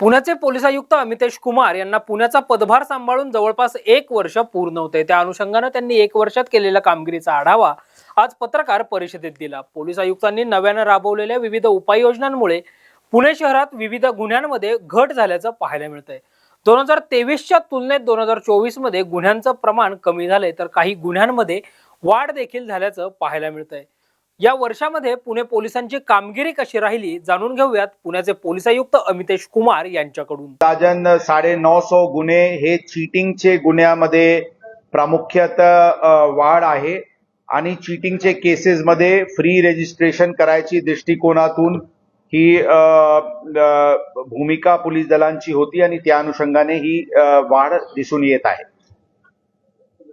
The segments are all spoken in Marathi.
पुण्याचे पोलीस आयुक्त अमितेश कुमार यांना पुण्याचा पदभार सांभाळून जवळपास एक वर्ष पूर्ण होते. त्या अनुषंगानं त्यांनी एक वर्षात केलेल्या कामगिरीचा आढावा आज पत्रकार परिषदेत दिला. पोलीस आयुक्तांनी नव्यानं राबवलेल्या विविध उपाययोजनांमुळे पुणे शहरात विविध गुन्ह्यांमध्ये घट झाल्याचं पाहायला मिळतंय. दोन हजार तेवीसच्या तुलनेत दोन हजार चोवीसमध्ये गुन्ह्यांचं प्रमाण कमी झालंय तर काही गुन्ह्यांमध्ये वाढ देखील झाल्याचं पाहायला मिळतंय. या वर्षामध्ये पुणे पोलिसांची कामगिरी कशी राहिली जाणून घेऊयात पुण्याचे पोलीस आयुक्त अमितेश कुमार यांच्याकडून. राजन साडे नऊ सौ गुन्हे हे चिटिंगचे गुन्ह्यामध्ये प्रामुख्यातः वाढ आहे. आणि चिटिंगचे केसेसमध्ये फ्री रजिस्ट्रेशन करायची दृष्टिकोनातून ही भूमिका पोलीस दलांची होती आणि त्या अनुषंगाने ही वाढ दिसून येत आहे.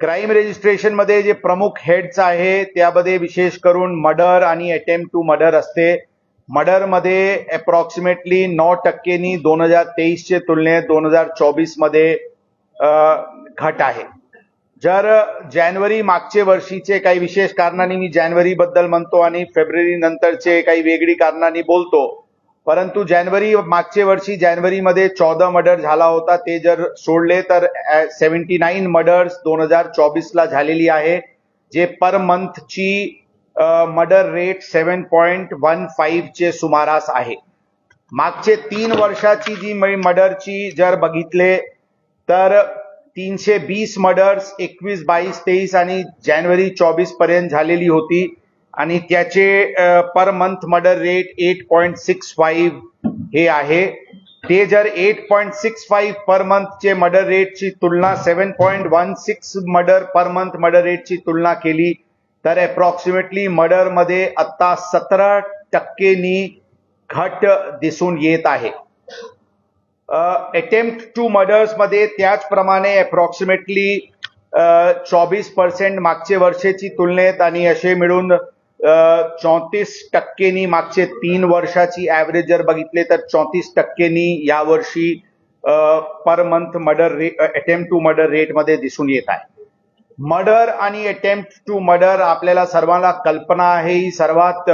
क्राईम रजिस्ट्रेशनमध्ये जे प्रमुख हेड्स आहे त्यामध्ये विशेष करून मर्डर आणि अटेम्प्ट टू मर्डर असते. मर्डरमध्ये अप्रॉक्सिमेटली नऊ टक्केनी दोन हजार तेवीसचे तुलनेत दोन हजार चोवीसमध्ये घट आहे. जर जानेवारी मागचे वर्षीचे काही विशेष कारणांनी मी जानेवारीबद्दल म्हणतो आणि फेब्रुवारी नंतरचे काही वेगळी कारणांनी बोलतो परंतु जानेवारी मागचे वर्षी जानेवारीमध्ये चौदा मर्डर झाला होता. ते जर सोडले तर सेव्हन्टी नाईन मर्डर्स दोन हजार चोवीसला झालेली आहे जे per मंथची murder rate seven point one फाईव्हचे सुमारास आहे. मागचे तीन वर्षाची जी मर्डरची जर बघितले तर तीनशे बीस मर्डर्स एकवीस बावीस तेवीस आणि जानेवारी चोवीसपर्यंत झालेली होती. आणि त्याचे per month murder rate eight point six five हे आहे. ते जर eight point six five per मंथचे murder रेटची तुलना seven point one six murder per month murder रेटची तुलना केली तर अप्रॉक्सिमेटली मर्डरमध्ये आत्ता सतरा टक्केनी घट दिसून येत आहे. अटेम्प्ट टू मर्डर्समध्ये त्याचप्रमाणे अप्रॉक्सिमेटली चोवीस पर्सेंट मागचे वर्षाची तुलनेत आणि असे मिळून चौतीस टक्केनी मागचे तीन वर्षाची ऍव्हरेज जर बघितले तर चौतीस टक्केनी यावर्षी per month murder rate attempt to murder रेटमध्ये दिसून येत आहे. मर्डर आणि अटेम्प्ट टू मर्डर आपल्याला सर्वांना कल्पना आहे. ही सर्वात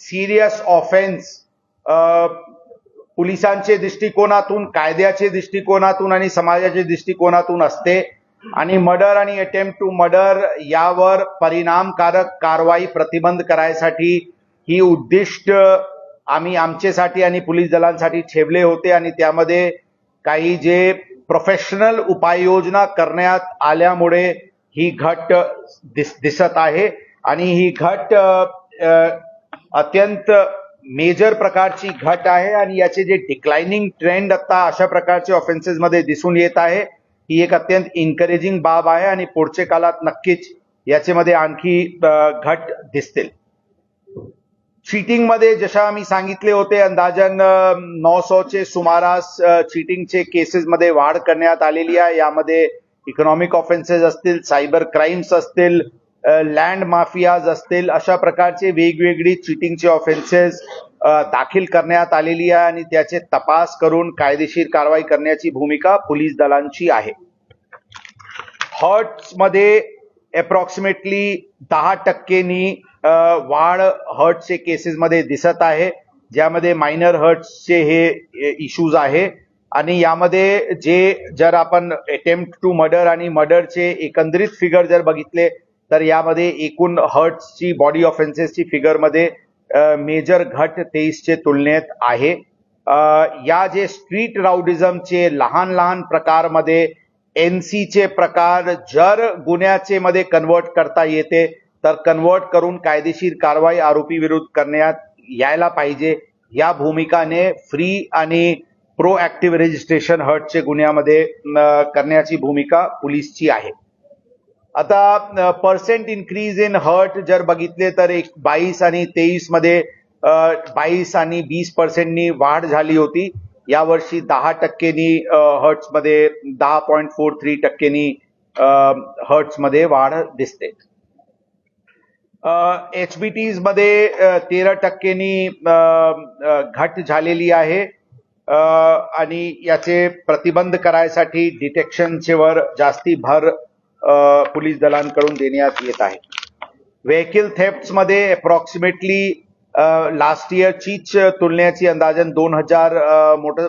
सिरियस ऑफेन्स पोलिसांचे दृष्टिकोनातून कायद्याचे दृष्टिकोनातून आणि समाजाच्या दृष्टिकोनातून असते. आणि मर्डर आणि अटेम्प्ट टू मर्डर यावर परिणामकारक कारवाई प्रतिबंध करायसाठी ही उद्दिष्ट आम्ही आमच्यासाठी आणि पोलीस दलांसाठी ठेवले होते आणि त्यामध्ये काही जे प्रोफेशनल उपाययोजना करण्यात आल्यामुळे ही घट दिस दिसत आहे. आणि ही घट अत्यंत मेजर प्रकारची घट आहे आणि याचे जे डिक्लाइनिंग ट्रेंड आता अशा प्रकारचे ऑफेन्सेसमध्ये दिसून येत आहे. ही एक अत्यंत इन्करेजिंग बाब आहे आणि पुढच्या काळात नक्कीच याच्यामध्ये आणखी घट दिसतील. चीटिंगमध्ये जशा आम्ही सांगितले होते अंदाजन नऊ सौचे सुमारास चिटिंगचे केसेस मध्ये वाढ करण्यात आलेली आहे. यामध्ये इकॉनॉमिक ऑफेन्सेस असतील सायबर क्राईम्स असतील लँड माफियाज असतील अशा प्रकारचे वेगवेगळी चिटिंगचे ऑफेन्सेस दाखल करण्यात आलेली आहे आणि त्याचे तपास करून कायदेशीर कारवाई करण्याची भूमिका पोलीस दलांची आहे. हर्ट्समध्ये अप्रॉक्सिमेटली दहा टक्केनी वाढ हर्टचे केसेसमध्ये दिसत आहे. ज्यामध्ये मायनर हर्ट्सचे हे इश्यूज आहे. आणि यामध्ये जे जर आपण अटेम्प्ट टू मर्डर आणि मर्डरचे एकंदरीत फिगर जर बघितले तर यामध्ये एकूण हर्ट्सची बॉडी ऑफेन्सेसची फिगरमध्ये मेजर घट तेवीसचे तुलनेत आहे. या जे स्ट्रीट राऊडिझमचे लहान लहान प्रकारमध्ये एनसीचे प्रकार जर गुन्ह्याचे मध्ये कन्वर्ट करता येते तर कन्वर्ट करून कायदेशीर कारवाई आरोपी विरुद्ध करण्यात यायला पाहिजे. या भूमिकाने फ्री आणि प्रो ऍक्टिव्ह रजिस्ट्रेशन हटचे गुन्ह्यामध्ये करण्याची भूमिका पोलीसची आहे. आता पर्सेंट इन्क्रीज इन हर्ट जर बघितले तर एक बाईस आणि तेवीसमध्ये बाईस आणि वीस पर्सेंटनी वाढ झाली होती. यावर्षी दहा टक्केनी हर्ट्समध्ये दहा पॉईंट फोर थ्री टक्केनी हर्ट्समध्ये वाढ दिसते. एच बी टीजमध्ये तेरा टक्केनी घट झालेली आहे. आणि याचे प्रतिबंध करायसाठी डिटेक्शनचे वर जास्ती भर पोलीस दलांकडून देण्यात येत आहे. व्हेकल थेफ्टमध्ये अप्रॉक्सिमेटली लास्ट इयरचीच तुलनेची अंदाजन दोन हजार मोटर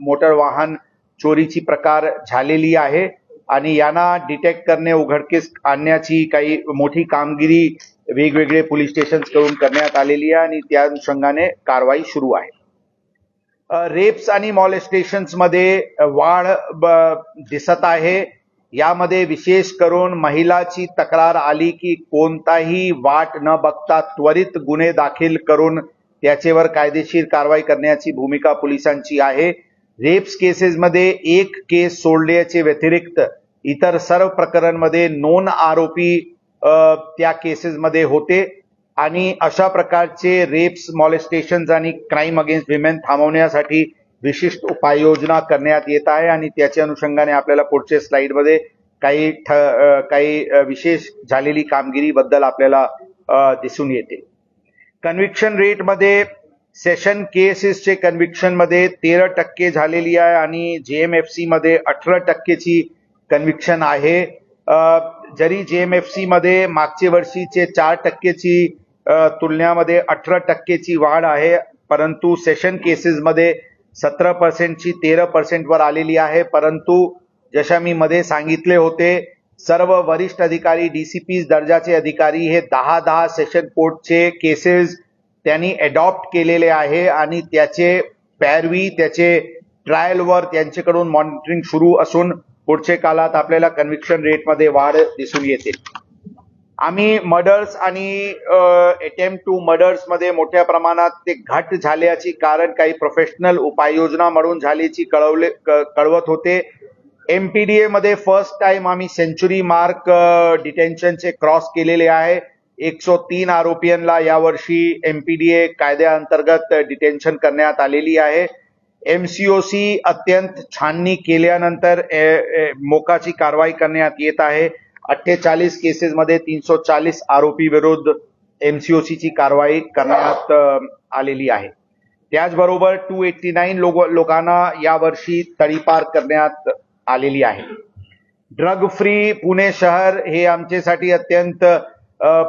मोटर वाहन चोरीची प्रकार झालेली आहे आणि यांना डिटेक्ट करणे उघडकीस आणण्याची काही मोठी कामगिरी वेगवेगळे पोलीस स्टेशनकडून करण्यात आलेली आहे आणि त्या अनुषंगाने कारवाई सुरू आहे. रेप्स आणि मॉलेस्टेशन्समध्ये वाढ ब- दिसत आहे. यामध्ये विशेष करून महिलाची तक्रार आली की कोणताही वाट न बघता त्वरित गुन्हे दाखल करून त्याच्यावर कायदेशीर कारवाई करण्याची भूमिका पोलिसांची आहे. रेप्स केसेसमध्ये एक केस सोडल्याचे व्यतिरिक्त इतर सर्व प्रकरणमध्ये नोन आरोपी त्या केसेसमध्ये होते आणि अशा प्रकारचे रेप्स मॉलेस्टेशन आणि क्राईम अगेन्स्ट विमेन थांबवण्यासाठी विशिष्ट उपाययोजना करण्यात येत आहे आणि त्याच्या अनुषंगाने आपल्याला पुढच्या स्लाइडमध्ये काही ठ- काही विशेष झालेली कामगिरीबद्दल आपल्याला दिसून येते. कन्व्हिक्शन रेटमध्ये सेशन केसेसचे कन्व्हिक्शनमध्ये तेरा टक्के झालेली आहे आणि जी एम एफ सीमध्ये अठरा टक्केची कन्व्हिक्शन आहे. जरी जे एम एफ सीमध्ये मागच्या वर्षीचे चार टक्केची तुलनेमध्ये अठरा टक्केची वाढ आहे परंतु सेशन केसेसमध्ये सतरा पर्सेंटची तेरा पर्सेंट वर आलेली आहे. परंतु जशा मी मध्ये सांगितले होते सर्व वरिष्ठ अधिकारी डीसीपी दर्जाचे अधिकारी हे दहा दहा सेशन कोर्टचे केसेस त्यांनी अडॉप्ट केलेले आहे आणि त्याचे पॅरवी त्याचे ट्रायलवर त्यांच्याकडून मॉनिटरिंग सुरू असून पुढच्या काळात आपल्याला कन्व्हिक्शन रेटमध्ये वाढ दिसून येते. आम्ही मर्डर्स आणि अटेम्प टू मर्डर्समध्ये मोठ्या प्रमाणात ते घट झाल्याची कारण काही प्रोफेशनल उपाययोजना म्हणून झाल्याची कळवले क- कळवत होते. एमपीडीए मध्ये फर्स्ट टाइम आम्ही सेंचुरी मार्क डिटेन्शनचे क्रॉस केलेले आहे. एकशे तीन आरोपींना यावर्षी एमपीडीए कायद्याअंतर्गत डिटेन्शन करण्यात आलेली आहे. एमसीओसी अत्यंत छाननी केल्यानंतर ए, ए, मोकाची कारवाई करण्यात येत आहे. अठ्ठेचाळीस केसेसमध्ये तीनशे चाळीस आरोपी विरुद्ध एमसीओसीची कारवाई करण्यात आलेली आहे. त्याचबरोबर टू एट्टी नाईन लोक लोकांना यावर्षी तळीपार करण्यात आलेली आहे. ड्रग फ्री पुणे शहर हे आमच्यासाठी अत्यंत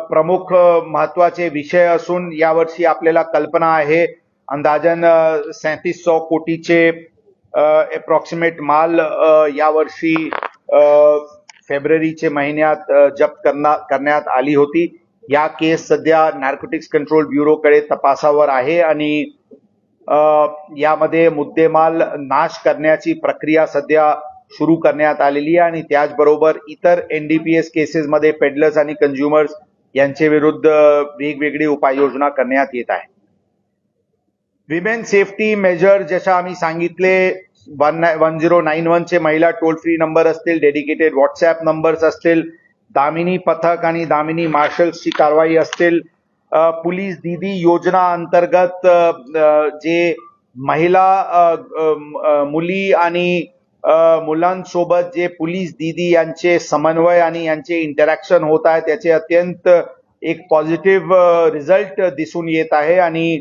प्रमुख महत्त्वाचे विषय असून यावर्षी आपल्याला कल्पना आहे अंदाजन सैतीस सौ कोटीचे अप्रॉक्सिमेट माल यावर्षी फेब्रुवारीचे महिन्यात जप्त करना- करण्यात आली होती. या केस सध्या नार्कोटिक्स कंट्रोल ब्युरोकडे तपासावर आहे आणि अ, यामध्ये मुद्देमाल नाश करण्याची प्रक्रिया सध्या सुरू करण्यात आलेली आहे आणि त्याचबरोबर इतर एनडीपीएस केसेसमध्ये पेडलर्स आणि कन्झ्युमर्स यांचे विरुद्ध वेगवेगळी उपाययोजना करण्यात येत आहे. विमेन सेफ्टी मेजर जशा आम्ही सांगितले वन वन झिरो नाईन वनचे महिला टोल फ्री नंबर असतील डेडिकेटेड व्हॉट्सअप नंबर्स असतील दामिनी पथक आणि दामिनी मार्शल्सची कारवाई असतील पोलीस दीदी योजना अंतर्गत जे महिला मुली आणि मुलांसोबत जे पोलीस दीदी यांचे समन्वय आणि यांचे इंटरॅक्शन होत आहे त्याचे अत्यंत एक पॉझिटिव्ह रिझल्ट दिसून येत आहे आणि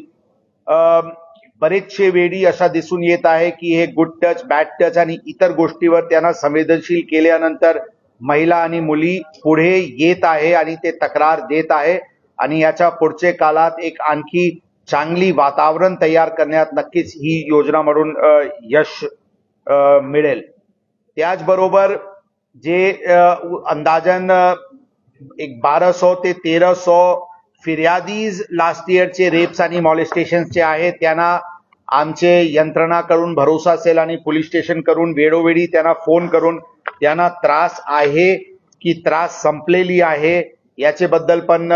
बरेचसे वेळी अशा दिसून येत आहे की हे गुड टच बॅड टच आणि इतर गोष्टीवर त्यांना संवेदनशील केल्यानंतर महिला आणि मुली पुढे येत आहे आणि ते तक्रार देत आहे. आणि याच्या पुढच्या काळात एक आणखी चांगली वातावरण तयार करण्यात नक्कीच ही योजना म्हणून यश मिळेल. त्याचबरोबर जे अंदाजन एक बारा सौ ते तेरा सौ फिर्यादीज लास्ट इयरचे रेप्स आणि मॉलेस्टेशनचे आहेत त्यांना आमचे यंत्रणाकडून भरोसा असेल आणि पोलीस स्टेशन करून वेळोवेळी त्यांना फोन करून त्यांना त्रास आहे की त्रास संपलेली आहे याच्याबद्दल पण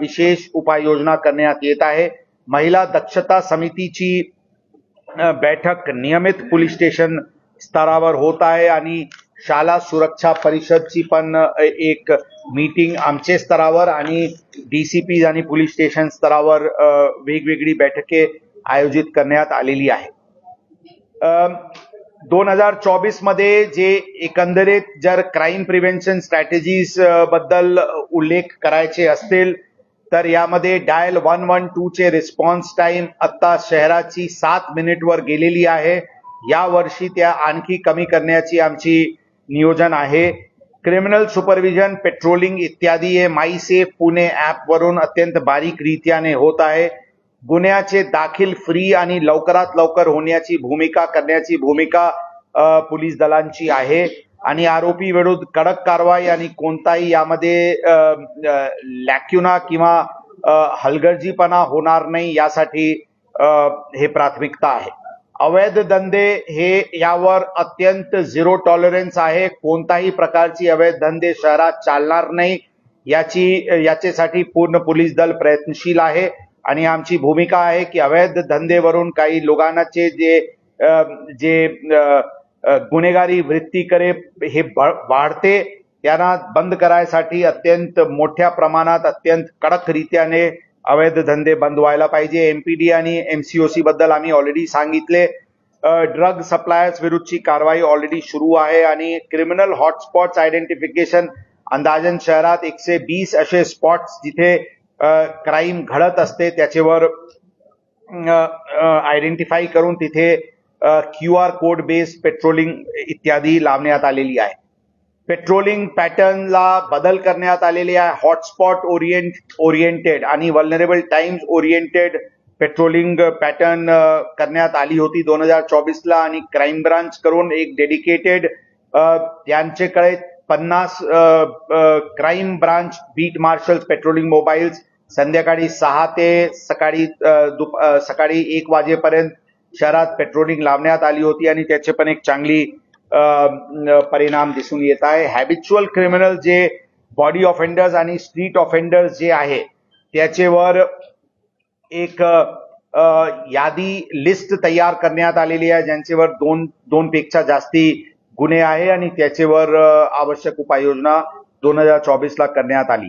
विशेष उपाययोजना करण्यात येत आहे. महिला दक्षता समितीची बैठक नियमित पोलीस स्टेशन स्तरावर होत आहे आणि शाळा सुरक्षा परिषदची पण एक मीटिंग आमचे स्तरावर आणि डीसीपी आणि पोलीस स्टेशन स्तरावर वेगवेगळी बैठके आयोजित करण्यात आलेली आहे. दोन हजार चोवीसमध्ये जे एकंदरीत जर क्राईम प्रिव्हेन्शन स्ट्रॅटेजीजबद्दल उल्लेख करायचे असतील तर यामध्ये डायल वन वन टू चे रिस्पॉन्स टाइम आत्ता शहराची सात मिनिटवर गेलेली आहे. या वर्षी त्या आणखी कमी करण्याची आमची नियोजन आहे. क्रिमिनल सुपरविजन पेट्रोलिंग इत्यादी हे माई सेफ पुणे ऍप वरून अत्यंत बारीक रीत्याने होत आहे. गुन्ह्याचे दाखील फ्री आणि लवकरात लवकर होण्याची भूमिका करण्याची भूमिका पोलीस दलांची आहे. आणि आरोपी विरुद्ध कडक कारवाई आणि कोणताही यामध्ये लॅक्युना किंवा हलगर्जीपणा होणार नाही यासाठी हे प्राथमिकता आहे. अवैध धंदे हे यावर अत्यंत झिरो टॉलरन्स आहे. कोणताही प्रकारची अवैध धंदे शहरात चालणार नाही. याची याच्यासाठी पूर्ण पोलीस दल प्रयत्नशील आहे. आणि आमची भूमिका आहे की अवैध धंदेवरून काही लोकांचे जे जे गुन्हेगारी वृत्तीकडे हे ब- वाढते त्यांना बंद करायसाठी अत्यंत मोठ्या प्रमाणात अत्यंत कडक रीत्याने अवैध धंदे बंद व्हायला पाहिजे. एमपीडी आणि एमसीओसी बद्दल आम्ही ऑलरेडी सांगितले. ड्रग सप्लायर्स विरुद्धची कारवाई ऑलरेडी सुरू आहे आणि क्रिमिनल हॉटस्पॉट्स आयडेंटिफिकेशन अंदाजन शहरात एकशे बीस असे स्पॉट्स जिथे क्राईम घडत असते त्याच्यावर आयडेंटिफाय करून तिथे Q R code based patrolling इत्यादी लावण्यात आलेली आहे. पेट्रोलिंग पॅटर्नला बदल करण्यात आलेले आहे. हॉटस्पॉट ओरिएंट ओरिएंटेड आणि vulnerable times oriented patrolling pattern करण्यात आली होती दोन हजार चोवीसला आणि क्राईम ब्रांच करून एक डेडिकेटेड त्यांच्याकडे पन्नास crime branch beat marshals patrolling mobiles संध्याकाळी सहा ते सकाळी दुप सकाळी एक वाजेपर्यंत शहरात पेट्रोलिंग लावण्यात आली होती आणि त्याचे पण एक चांगली परिणाम दिसून येत आहे. हॅबिच्युअल क्रिमिनल जे बॉडी ऑफेंडर्स आणि स्ट्रीट ऑफेंडर्स जे आहे त्याच्यावर एक यादी लिस्ट तयार करण्यात आलेली आहे ज्यांच्यावर दोन दोन पेक्षा जास्ती गुन्हे आहे आणि त्याच्यावर आवश्यक उपाययोजना दोन हजार चोवीसला करण्यात आली.